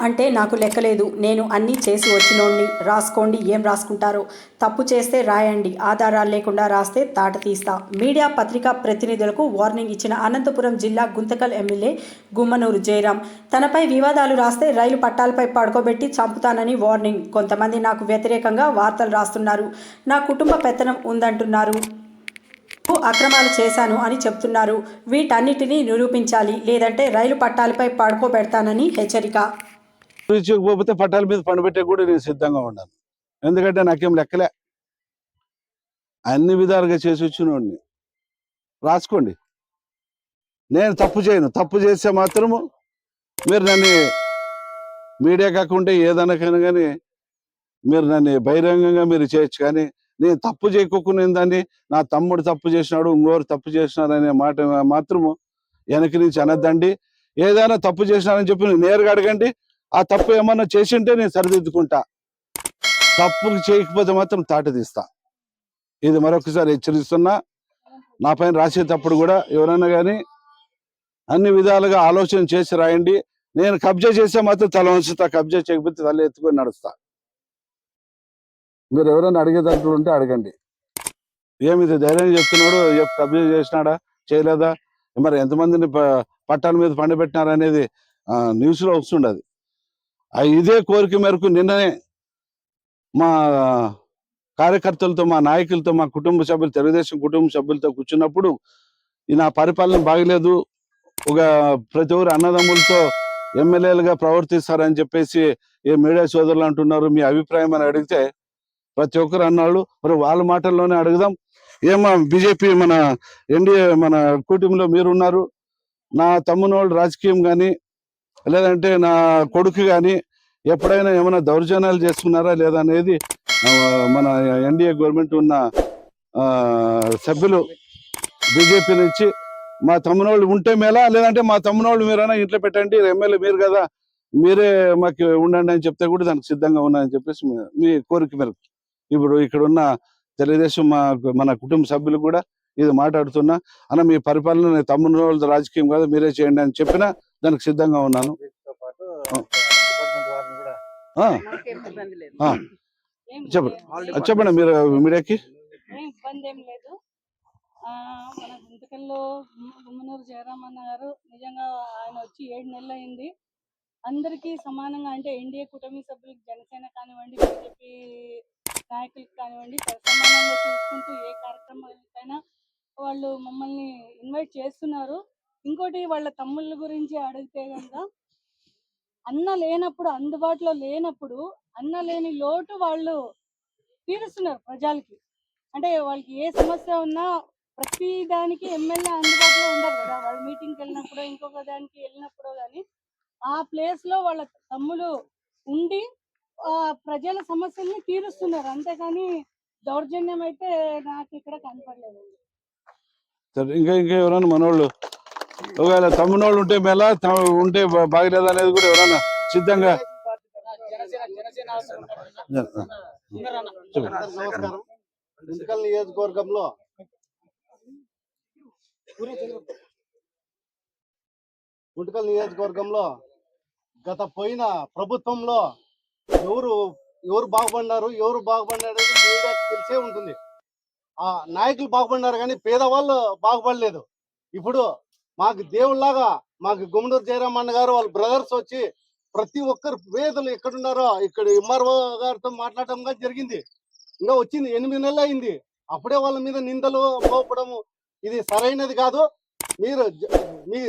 అంటే నాకు లెక్కలేదు. నేను అన్నీ చేసి వచ్చినోడిని రాసుకోండి. ఏం రాసుకుంటారో? తప్పు చేస్తే రాయండి. ఆధారాలు లేకుండా రాస్తే తాట తీస్తా. మీడియా పత్రికా ప్రతినిధులకు వార్నింగ్ ఇచ్చిన అనంతపురం జిల్లా గుంతకల్ ఎమ్మెల్యే గుమ్మనూరు జయరాం. తనపై వివాదాలు రాస్తే రైలు పట్టాలపై పడుకోబెట్టి చంపుతానని వార్నింగ్. కొంతమంది నాకు వ్యతిరేకంగా వార్తలు రాస్తున్నారు. నా కుటుంబ పెత్తనం ఉందంటున్నారు. అక్రమాలు చేశాను అని చెప్తున్నారు. వీటన్నిటినీ నిరూపించాలి. లేదంటే రైలు పట్టాలపై పడుకోబెడతానని హెచ్చరిక. పోతే పట్టాల మీద పండుబెట్టే కూడా నేను సిద్ధంగా ఉన్నాను. ఎందుకంటే నాకేం లెక్కలే. అన్ని విధాలుగా చేసి వచ్చినోడిని. రాసుకోండి. నేను తప్పు చేయను. తప్పు చేస్తే మాత్రము మీరు నన్ను మీడియా కాకుండా ఏదనకైనా కానీ మీరు నన్ను బహిరంగంగా మీరు చేయొచ్చు కానీ నేను తప్పు చేయకుండా దాన్ని నా తమ్ముడు తప్పు చేసినాడు ఇంకోరు తప్పు చేసినాడు అనే మాట మాత్రము వెనక నుంచి అనద్దండి. ఏదైనా తప్పు చేసినారని చెప్పి నేరుగా అడగండి. ఆ తప్పు ఏమన్నా చేసింటే నేను సరిదిద్దుకుంటా. తప్పు చేయకపోతే మాత్రం తాట తీస్తా. ఇది మరొకసారి హెచ్చరిస్తున్నా. నా పైన రాసేటప్పుడు కూడా ఎవరైనా కానీ అన్ని విధాలుగా ఆలోచన చేసి రాయండి. నేను కబ్జా చేస్తే మాత్రం తల వంచుతా. కబ్జా చేయకపోతే తల ఎత్తుకొని నడుస్తా. మీరు ఎవరైనా అడిగేటట్లు ఉంటే అడగండి. ఏమి ఇది ధైర్యం చెప్తున్నాడు? కబ్జా చేసినాడా? చేయలేదా? మరి ఎంతమందిని ప- పట్టాల మీద పండబెట్టినారనేది న్యూస్లో న్యూస్లో వస్తుండదు. ఇదే కోరిక మేరకు నిన్ననే మా కార్యకర్తలతో మా నాయకులతో మా కుటుంబ సభ్యులు తెలుగుదేశం కుటుంబ సభ్యులతో కూర్చున్నప్పుడు ఈ నా పరిపాలన బాగలేదు. ఒక ప్రతి ఒక్కరు అన్నదమ్ములతో ఎమ్మెల్యేలుగా ప్రవర్తిస్తారని చెప్పేసి ఏ మీడియా సోదరులు అంటున్నారు మీ అభిప్రాయం అని అడిగితే ప్రతి ఒక్కరు అన్నాళ్ళు మరి వాళ్ళ మాటల్లోనే అడుగుదాం. ఏమో బీజేపీ మన ఎన్డీఏ మన కూటమిలో మీరు ఉన్నారు నా తమ్మునోళ్ళు రాజకీయం కానీ లేదంటే నా కొడుకు కానీ ఎప్పుడైనా ఏమైనా దౌర్జన్యాలు చేసుకున్నారా లేదా అనేది మన ఎన్డీఏ గవర్నమెంట్ ఉన్న ఆ, సభ్యులు బీజేపీ నుంచి మా తమ్మునోళ్ళు ఉంటే మేలా లేదంటే మా తమ్మునోళ్ళు మీరైనా ఇంట్లో పెట్టండి ఎమ్మెల్యే మీరు కదా మీరే మాకు ఉండండి అని చెప్తే కూడా దానికి సిద్ధంగా ఉన్నా అని చెప్పేసి మీ- కోరిక మేరకు. ఇప్పుడు ఇక్కడ ఉన్న తెలుగుదేశం మా మన కుటుంబ సభ్యులు కూడా ఇది మాట్లాడుతున్నా అన్న మీ పరిపాలన తమ్ముని వాళ్ళ రాజకీయం కాదు మీరే చేయండి అని చెప్పినా దానికి సిద్ధంగా ఉన్నాను. చెప్పండి. చెప్పండి మీరు మీడియాకి. ఏం ఇబ్బంది ఏం లేదు. ఆ, మన గుంతకల్లో గుమ్మనూరు జయరామన్న గారు నిజంగా ఆయన వచ్చి ఏడు నెలలు అయింది. అందరికీ సమానంగా అంటే ఎన్డీఏ కూటమి సభ్యులకు జనసేన కానివ్వండి బీజేపీ నాయకులకు కానివ్వండి సమానంగా చూసుకుంటూ ఏ కార్యక్రమాలకైనా వాళ్ళు మమ్మల్ని ఇన్వైట్ చేస్తున్నారు. ఇంకోటి వాళ్ళ తమ్ముళ్ళ గురించి అడిగితే కనుక అన్న లేనప్పుడు అందుబాటులో లేనప్పుడు అన్న లేని లోటు వాళ్ళు తీరుస్తున్నారు ప్రజలకి. అంటే వాళ్ళకి ఏ సమస్య ఉన్నా ప్రతి దానికి ఎమ్మెల్యే అందుబాటులో ఉండరు కదా. వాళ్ళు మీటింగ్కి వెళ్ళినప్పుడు ఇంకొక దానికి వెళ్ళినప్పుడు కానీ ఆ ప్లేస్లో వాళ్ళ తమ్ముడు ఉండి ఆ ప్రజల సమస్యల్ని తీరుస్తున్నారు. అంతేకాని దౌర్జన్యం అయితే నాకు ఇక్కడ కనపడలేదు ఇంకా ఇంకా ఎవరైనా మనోళ్ళు ఒకవేళ తమ్మునోళ్ళు ఉంటే మేళ ఉంటే బాగలేదు అనేది కూడా ఎవరైనా సిద్ధంగా నియోజకవర్గంలో గుంటకల్ నియోజకవర్గంలో గత పోయిన ప్రభుత్వంలో ఎవరు ఎవరు బాగుపడినారు ఎవరు బాగుపడినారు అనేది మీడియాకి తెలిసే ఉంటుంది. ఆ నాయకులు బాగుపడినారు కానీ పేదవాళ్ళు బాగుపడలేదు. ఇప్పుడు మాకు దేవుళ్ళలాగా మాకు గుమ్మడూరు జయరామన్న గారు వాళ్ళ బ్రదర్స్ వచ్చి ప్రతి ఒక్కరు వేదలు ఎక్కడున్నారో ఇక్కడ ఎంఆర్ఓ గారితో మాట్లాడటం కానీ జరిగింది. ఇంకా వచ్చింది ఎనిమిది నెలలు అయింది. అప్పుడే వాళ్ళ మీద నిందలు పోపడము ఇది సరైనది కాదు. మీరు మీ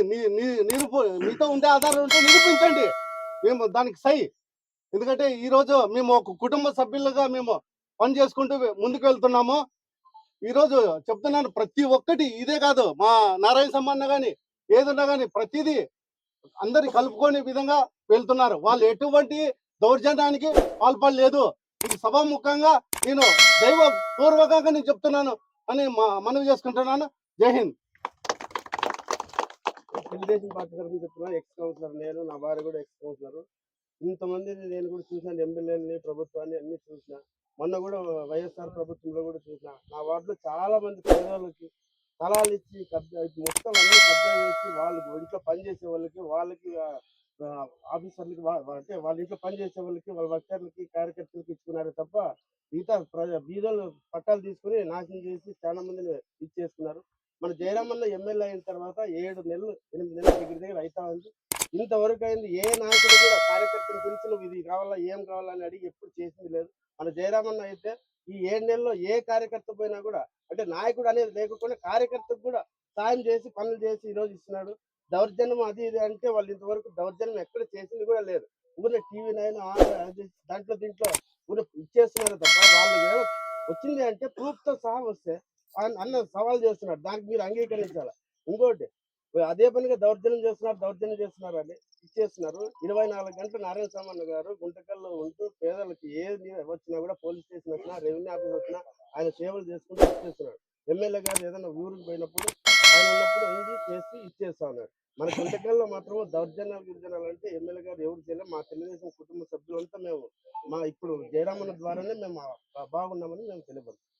మీతో ఉండే ఆధారం ఉంటే నిరూపించండి. మేము దానికి సై. ఎందుకంటే ఈ రోజు మేము ఒక కుటుంబ సభ్యులుగా మేము పని చేసుకుంటూ ముందుకు వెళ్తున్నాము. ఈ రోజు చెప్తున్నాను ప్రతి ఒక్కటి ఇదే కాదు. మా నారాయణ సమ్మన్న కానీ ఏదున్నా కానీ ప్రతిదీ అందరి కలుపుకునే విధంగా వెళ్తున్నారు. వాళ్ళు ఎటువంటి దౌర్జన్యానికి పాల్పడలేదు. ఇది సభాముఖంగా నేను దైవ పూర్వకంగా నేను చెప్తున్నాను అని మా- మనవి చేసుకుంటున్నాను. జై హింద్. తెలుగుదేశం పార్టీ తరఫున ఎక్స్ కౌన్సిలర్ నేను నా భార్య కూడా ఎక్స్ కౌన్సిలర్ ఇంతమందిని నేను కూడా చూసాను ఎమ్మెల్యేలని ప్రభుత్వాన్ని అన్ని చూసిన. మొన్న కూడా వైఎస్ఆర్ ప్రభుత్వంలో కూడా చూసిన. నా వార్డులో చాలా మంది పేదవాళ్ళకి స్థలాలు ఇచ్చి మొత్తం అన్ని కబ్జా వాళ్ళకి ఇంట్లో పని చేసే వాళ్ళకి వాళ్ళకి ఆఫీసర్లకి అంటే వాళ్ళ ఇంట్లో పనిచేసే వాళ్ళకి వాళ్ళ వర్కర్లకి కార్యకర్తలకి ఇచ్చుకున్నారే తప్ప మిగతా ప్రజ బీదలు పట్టాలు తీసుకుని నాశనం చేసి చాలా మందిని ఇచ్చేసుకున్నారు మన జయరామన్న ఎమ్మెల్యే అయిన తర్వాత ఏడు నెలలు ఎనిమిది నెలల దగ్గర దగ్గర అవుతా ఉంది. ఇంతవరకు అయింది ఏ నాయకుడు కూడా కార్యకర్తలు పిలిచి నువ్వు ఇది కావాలా ఏం కావాలని అడిగి ఎప్పుడు చేసింది లేదు. మన జయరామన్న అయితే ఈ ఏడు నెలల్లో ఏ కార్యకర్త పోయినా కూడా అంటే నాయకుడు అనేది లేకుండా కార్యకర్తకు కూడా సాయం చేసి పనులు చేసి ఈ రోజు ఇస్తున్నాడు. దౌర్జన్యం అది ఇది అంటే వాళ్ళు ఇంతవరకు దౌర్జన్యం ఎక్కడ చేసింది కూడా లేదు. ఊరే టీవీ నైన్ దాంట్లో దీంట్లో ఊరే ఇచ్చేస్తున్నారు తప్ప వాళ్ళు వచ్చింది అంటే ప్రూఫ్తో సహా వస్తే అన్న- అన్న సవాల్ చేస్తున్నాడు దానికి మీరు అంగీకరించాలి? ఇంకోటి అదే పనిగా దౌర్జన్యం చేస్తున్నారు దౌర్జన్యం చేస్తున్నారు అని ఇచ్చేస్తున్నారు. ఇరవై నాలుగు గంటలు నారాయణ సామాన్ గారు గుంటకల్లో ఉంటూ పేదలకు ఏది వచ్చినా కూడా పోలీస్ స్టేషన్ వచ్చినా రెవెన్యూ ఆఫీస్ వచ్చినా ఆయన సేవలు చేసుకుంటూ ఇచ్చేస్తున్నారు ఎమ్మెల్యే గారు ఏదైనా ఊరికి పోయినప్పుడు ఆయన ఉన్నప్పుడు ఉండి చేసి ఇచ్చేస్తా మన గుంటకల్లో మాత్రం దౌర్జన్యాలు గిరిజనాలు అంటే ఎమ్మెల్యే గారు ఎవరు చేయలేదు. మా తెలుగుదేశం కుటుంబ సభ్యులంతా మేము మా ఇప్పుడు జయరామన్న ద్వారానే మేము బాగున్నామని మేము తెలియపడుతున్నాం